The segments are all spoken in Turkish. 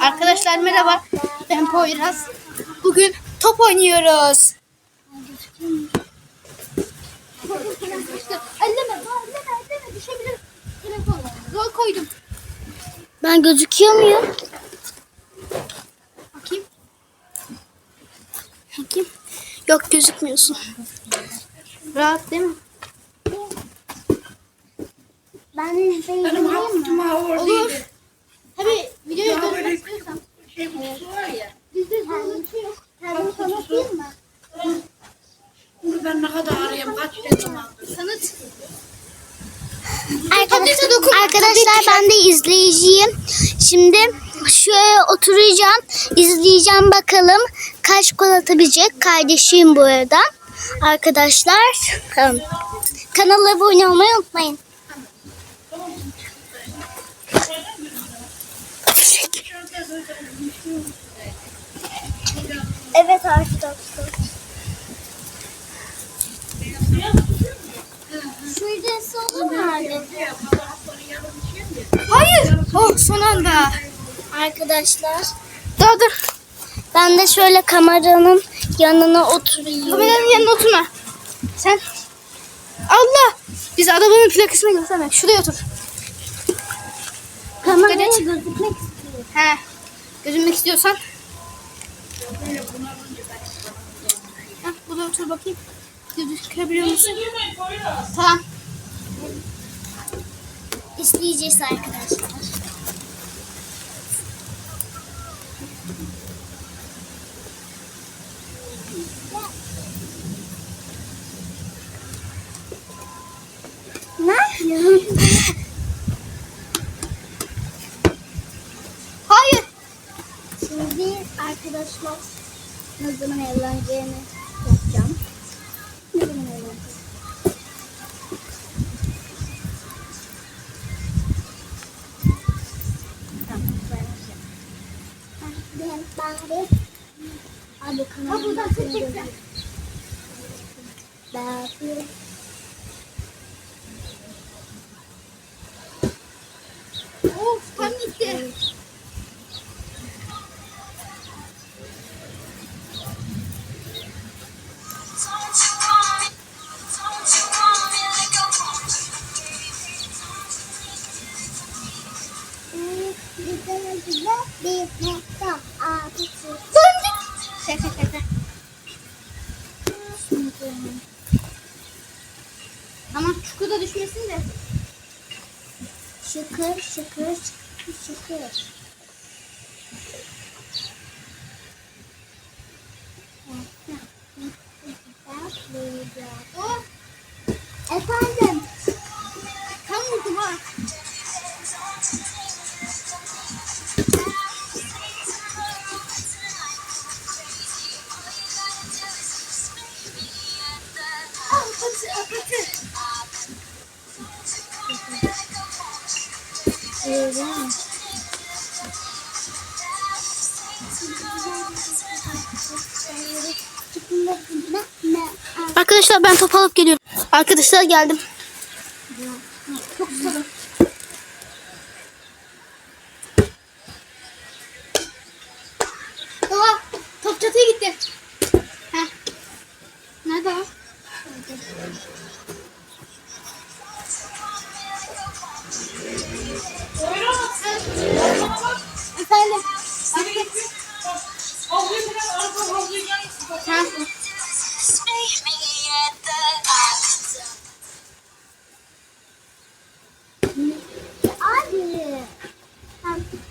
Arkadaşlar merhaba. Ben Poyraz. Bugün top oynuyoruz. Elleme, elleme, elleme düşebilir. Telefon. Rol koydum. Ben gözüküyor muyum? Bakayım. Bakayım. Yok gözükmüyorsun. Rahat değil mi? Ben izleyeyim mi? Olur. Tabii videoyu dönmek istiyorsan. Şey kutusu var ya. Bizde zorlaşıyor. Kendimi tanıtayım mı? Bunu ben ne kadar arayayım kaç kere zamandır. Tanıt. Arkadaşlar, arkadaşlar ben de izleyiciyim. Şimdi şöyle oturacağım. izleyeceğim bakalım kaç gol atabilecek. Kardeşim bu arada. Arkadaşlar kanala abone olmayı unutmayın. Evet arkadaşlar. Şurada mu abi? Hayır. Oh son anda. Arkadaşlar Dur dur. ben de şöyle kameranın yanına oturayım. Kameranın yanına oturma. Sen. Allah. Biz arabanın plakasını göstermek. Şuraya otur. Kameraya gözükmek istiyorum. He. Gözünmek istiyorsan. Heh, burada otur bakayım. Gözükebiliyor musun? Tamam. İsteyeceğiz arkadaşlar. Ne yapıyorsun? Şimdi arkadaşlar ne zaman evleneceğini yapacağım. Ne zaman evleneceğim? Evleneceğim. Ben bari Abi buradan kanalımda çekeceksin. Şaka. Tamam çukurda düşmesin de. Şıkır şıkır şıkır şıkır. Efendim. Öyle. Arkadaşlar ben top alıp geliyorum. Arkadaşlar geldim. Çok susadım. Baba top çatıya gitti.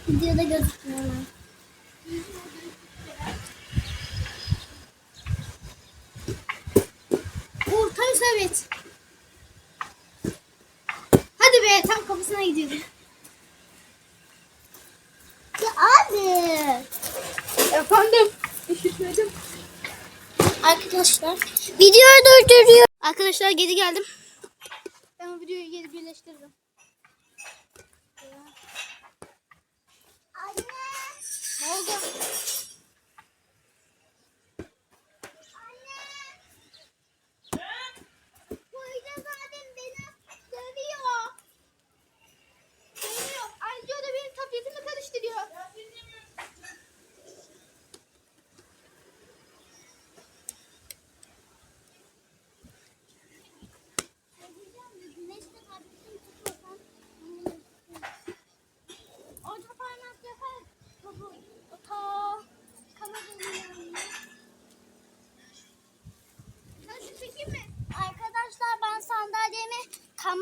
Videoda gözükmüyor. ama. Orta isabet. Hadi be tam kafasına gidiyordu. Ya abi. Efendim. Üşütmedim. Arkadaşlar videoyu durduruyor. Arkadaşlar geri geldim. Ben videoyu geri birleştiririm.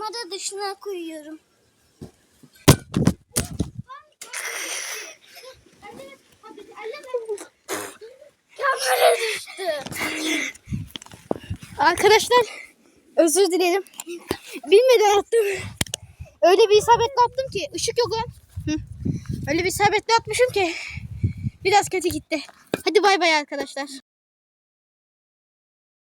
Kamera dışına koyuyorum. Kamera düştü. Arkadaşlar özür dilerim. Bilmeden attım. Öyle bir isabetle attım ki ışık yok lan. Öyle bir isabetle atmışım ki biraz kötü gitti. Hadi bay bay arkadaşlar.